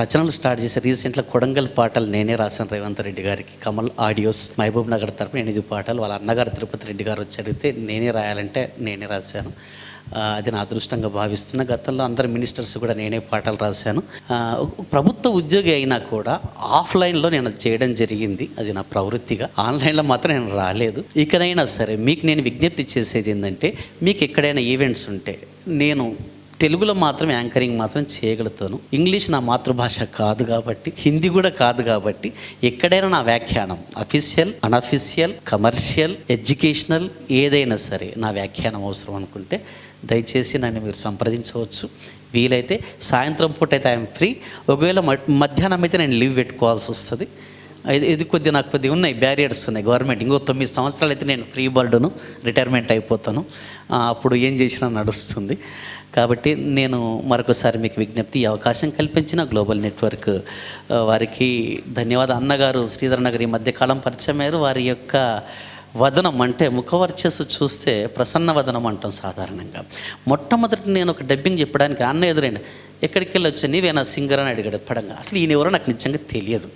రచనలు స్టార్ట్ చేసి రీసెంట్లో కొడంగల్ పాటలు నేనే రాశాను రేవంత్ రెడ్డి గారికి. కమల్ ఆడియోస్ మహబూబ్ నగర్ తరపున ఎనిమిది పాటలు వాళ్ళ అన్నగారు తిరుపతి రెడ్డి గారు వచ్చి అడిగితే నేనే రాయాలంటే నేనే రాశాను. అది నా అదృష్టంగా భావిస్తున్న గతంలో అందరు మినిస్టర్స్ కూడా నేనే పాటలు రాశాను. ప్రభుత్వ ఉద్యోగి అయినా కూడా ఆఫ్లైన్లో నేను అది చేయడం జరిగింది. అది నా ప్రవృత్తిగా. ఆన్లైన్లో మాత్రం నేను రాలేదు. ఇకనైనా సరే మీకు నేను విజ్ఞప్తి చేసేది ఏంటంటే మీకు ఎక్కడైనా ఈవెంట్స్ ఉంటే నేను తెలుగులో మాత్రం యాంకరింగ్ మాత్రం చేయగలుగుతాను. ఇంగ్లీష్ నా మాతృభాష కాదు కాబట్టి హిందీ కూడా కాదు కాబట్టి ఎక్కడైనా నా వ్యాఖ్యానం అఫీషియల్ అనఫీషియల్ కమర్షియల్ ఎడ్యుకేషనల్ ఏదైనా సరే నా వ్యాఖ్యానం అవసరం అనుకుంటే దయచేసి నన్ను మీరు సంప్రదించవచ్చు. వీలైతే సాయంత్రం పూట అయితే ఐఎమ్ ఫ్రీ. ఒకవేళ మ- మధ్యాహ్నం అయితే నేను లీవ్ పెట్టుకోవాల్సి వస్తుంది. ఇది ఇది కొద్ది నాకు కొద్దిగా ఉన్నాయి బ్యారియర్స్ ఉన్నాయి. గవర్నమెంట్ ఇంకో తొమ్మిది సంవత్సరాలు అయితే నేను ఫ్రీ బర్డును రిటైర్మెంట్ అయిపోతాను. అప్పుడు ఏం చేసినా నడుస్తుంది. కాబట్టి నేను మరొకసారి మీకు విజ్ఞప్తి అవకాశం కల్పించిన గ్లోబల్ నెట్వర్క్ వారికి ధన్యవాద అన్నగారు శ్రీధర్ నగర్ ఈ మధ్యకాలం పరిచయమయ్యారు. వారి యొక్క వదనం అంటే ముఖవర్చస్సు చూస్తే ప్రసన్న వదనం అంటాం సాధారణంగా. మొట్టమొదటి నేను ఒక డబ్బింగ్ చెప్పడానికి అన్న ఎదురైంది. ఎక్కడికి వెళ్ళి వచ్చా నీవేనా సింగర్ అని అడిగాడు పడంగా అసలు ఈయన ఎవరో నాకు నిజంగా తెలియదు.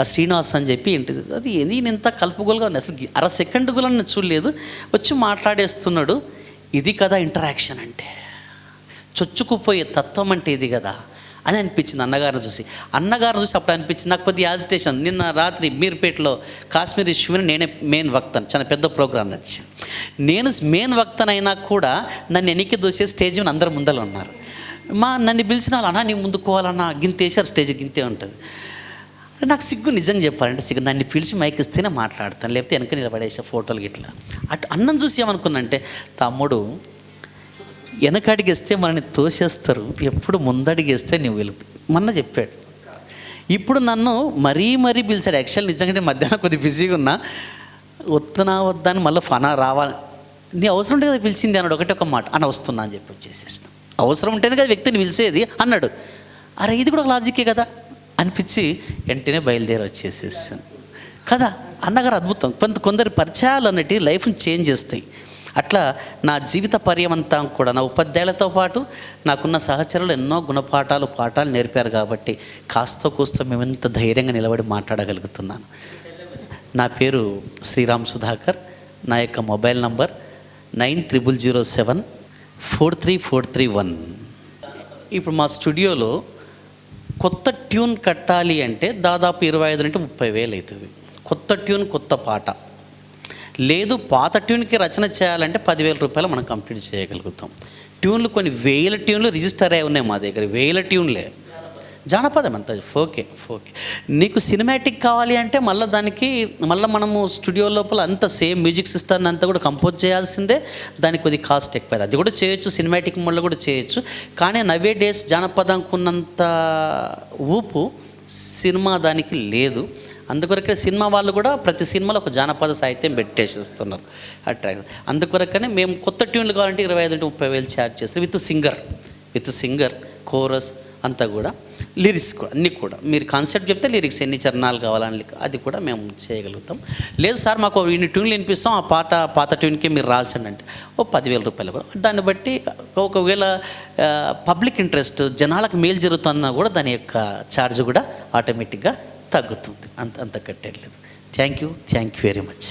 ఆ శ్రీనివాస్ అని చెప్పి ఏంటి అది నేను ఈయన ఇంత కలుపుగోలుగా ఉంది. అసలు అర సెకండ్ కూడా నన్ను చూడలేదు. వచ్చి మాట్లాడేస్తున్నాడు. ఇది కదా ఇంటరాక్షన్ అంటే. చొచ్చుకుపోయే తత్వం అంటే ఇది కదా? అని అనిపించింది అన్నగారిని చూసి. అన్నగారిని చూసి అప్పుడు అనిపించింది నాకు కొద్ది యాజిటేషన్ నిన్న రాత్రి మీర్పేటలో కాశ్మీరీ శివుని నేనే మెయిన్ వక్తను. చాలా పెద్ద ప్రోగ్రాం నడిచి నేను మెయిన్ వక్తనైనా కూడా నన్ను ఎనికి దూసే స్టేజ్ మీద అందరు ముందర ఉన్నారు. మా నన్ను పిలిచిన వాళ్ళు అన్నా నీ ముందుకోవాలన్నా గింతేసారు స్టేజ్ గింతే ఉంటుంది. నాకు సిగ్గు నిజంగా చెప్పాలంటే సిగ్గు. నన్ను పిలిచి మైక్ ఇస్తేనే మాట్లాడతాను. లేకపోతే వెనక నిలబడేసా ఫోటోలు గిట్లా. అటు అన్నం చూసి ఏమనుకున్నంటే తమ్ముడు వెనకడిగిస్తే మనని తోసేస్తారు. ఎప్పుడు ముందడిగేస్తే నువ్వు వెళ్ళు మొన్న చెప్పాడు. ఇప్పుడు నన్ను మరీ మరీ పిలిచాడు. యాక్చువల్ నిజంగా మధ్యాహ్నం కొద్దిగా బిజీగా ఉన్నా. వస్తున్నా వద్దా అని మళ్ళీ ఫనా రావాలి. నీ అవసరం ఉంటే కదా పిలిచింది అన్నాడు. ఒకటే ఒక మాట. అని వస్తున్నా అని చెప్పి వచ్చేసేస్తాం అవసరం ఉంటేనే కదా వ్యక్తిని పిలిచేది అన్నాడు. అరే ఇది కూడా ఒక లాజికే కదా? అనిపించి వెంటనే బయలుదేరి వచ్చేసేసాను. కదా అన్నగారు అద్భుతం. కొంత కొందరి పరిచయాలు అన్నట్టు లైఫ్ని చేంజ్ చేస్తాయి. అట్లా నా జీవిత పర్యవంతం కూడా నా ఉపాధ్యాయులతో పాటు నాకున్న సహచరులు ఎన్నో గుణపాఠాలు పాఠాలు నేర్పారు కాబట్టి కాస్తో కూస్తో మేము ఎంత ధైర్యంగా నిలబడి మాట్లాడగలుగుతున్నాను. నా పేరు శ్రీరామ్ సుధాకర్. నా యొక్క mobile number nine triple zero seven four three four three one. ఇప్పుడు మా స్టూడియోలో కొత్త ట్యూన్ కట్టాలి అంటే దాదాపు ఇరవై ఐదు నుండి ముప్పై వేలు అవుతుంది. కొత్త ట్యూన్ కొత్త పాట. లేదు పాత ట్యూన్కి రచన చేయాలంటే పదివేల రూపాయలు మనం కంప్లీట్ చేయగలుగుతాం. ట్యూన్లు కొన్ని వేల ట్యూన్లు రిజిస్టర్ అయి ఉన్నాయి మా దగ్గర వేల ట్యూన్లే. జానపదం అంత ఫోకే ఫోకే. నీకు సినిమాటిక్ కావాలి అంటే మళ్ళీ దానికి మళ్ళీ మనము స్టూడియో లోపల అంత సేమ్ మ్యూజిక్ సిస్టమ్ అంతా కూడా కంపోజ్ చేయాల్సిందే. దానికి కొద్ది కాస్ట్ ఎక్కువ అది కూడా చేయొచ్చు సినిమాటిక్ మోడ్లో కూడా చేయొచ్చు. కానీ నవే డేస్ జానపదంకు ఉన్నంత ఊపు సినిమా దానికి లేదు. అందుకొరకే సినిమా వాళ్ళు కూడా ప్రతి సినిమాలో ఒక జానపద సాహిత్యం పెట్టేసి వస్తున్నారు అట్లా అందుకొరకనే మేము కొత్త ట్యూన్లు కావాలంటే ఇరవై ఐదు నుండి ముప్పై వేలు ఛార్జ్ చేస్తాం. With singer. With singer chorus అంతా కూడా. లిరిక్స్ కూడా అన్నీ కూడా. మీరు కాన్సెప్ట్ చెప్తే లిరిక్స్ ఎన్ని చరణాలు కావాలని అది కూడా మేము చేయగలుగుతాం. లేదు సార్ మాకు ఇన్ని ట్యూన్లు వినిపిస్తాం. ఆ పాట పాత ట్యూన్కి మీరు రాసండి అంటే. ఓ పదివేల రూపాయలు కూడా. దాన్ని బట్టి ఒకవేళ పబ్లిక్ ఇంట్రెస్ట్ జనాలకు మేలు జరుగుతున్నా కూడా దాని యొక్క ఛార్జ్ కూడా ఆటోమేటిక్గా తగ్గుతుంది. అంత అంత కట్టేయలేదు thank you thank you very much